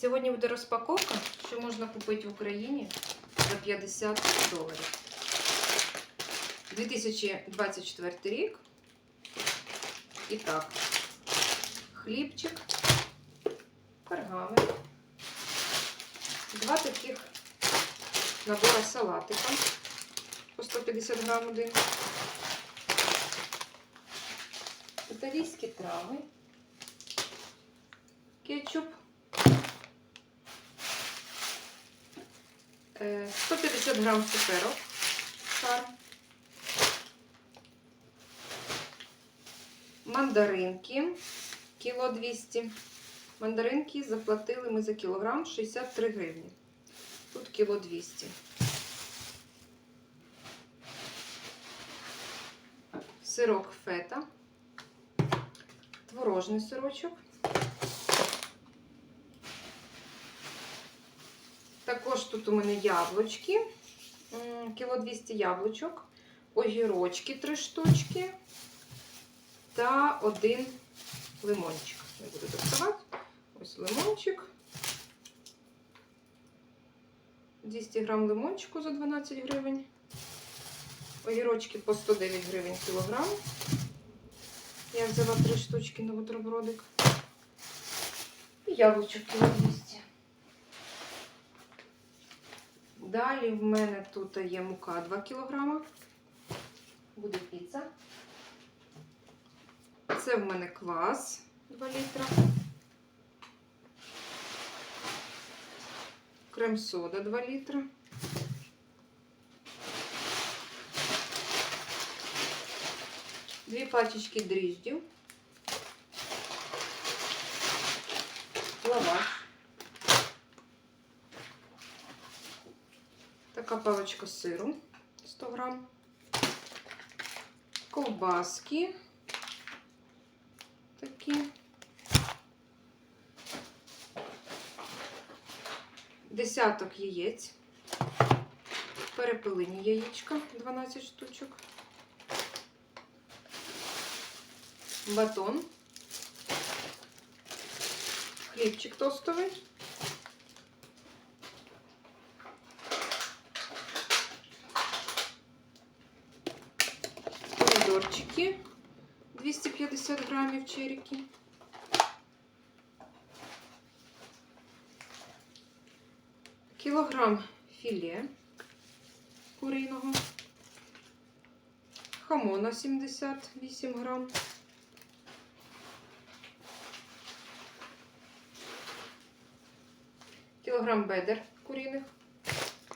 Сьогодні буде розпаковка, що можна купити в Україні за 50 доларів. 2024 рік. І так, хлібчик, пергамент, два таких набора салатика по 150 грам один. Італійські трави, кетчуп, 150 грам цукерок, мандаринки, кіло 200. Мандаринки заплатили ми за кілограм 63 гривні. Тут кіло 200. Сирок фета, творожний сирочок. Також тут у мене яблучки, кіло 200 яблучок, огірочки 3 штучки та один лимончик. Я буду доставати. Ось лимончик. 200 грам лимончику за 12 гривень. Огірочки по 109 гривень кілограм. Я взяла 3 штучки на бутербродик. І яблучок кіло 200. Далі в мене тут є мука 2 кілограма. Буде піца. Це в мене квас 2 літра. Крем-сода 2 літра. Дві пачечки дріждів. Лаваш. Така сиру 100 грам. Ковбаски. Такі. Десяток яєць. Перепилені яєчка 12 штучок. Батон. Хлібчик тостовий. Помідорчики 250 грамів черіки. Кілограм філе куриного. Хамона 78 грам. Кілограм бедер куріних,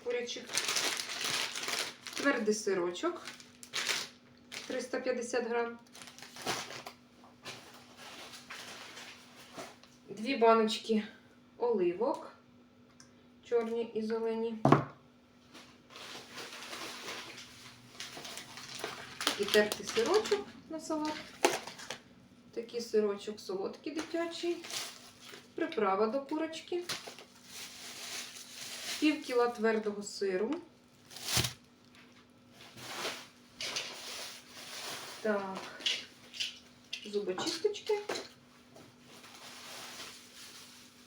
курячих. Твердий сирочок 350 грам. Дві баночки оливок, чорні і зелені. І тертий сирочок на салат. Такий сирочок солодкий дитячий. Приправа до курочки. Пів кіла твердого сиру. Так, зубочисточки.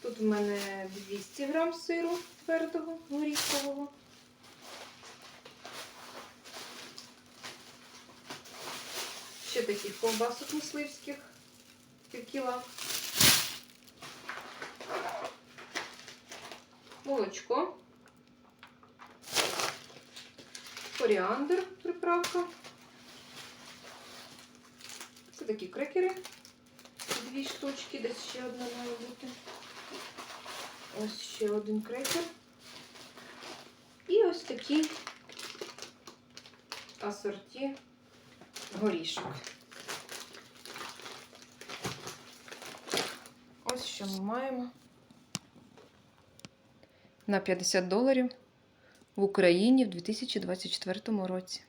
Тут в мене 200 грам сиру твердого, горіхового. Ще таких ковбасок мисливських пів кіла. Молочко. Коріандр, приправка. Такі крекери. Дві штучки, десь ще одна має бути. Ось ще один крекер. І ось такий асорті горішок. Ось що ми маємо. На 50 доларів в Україні в 2024 році.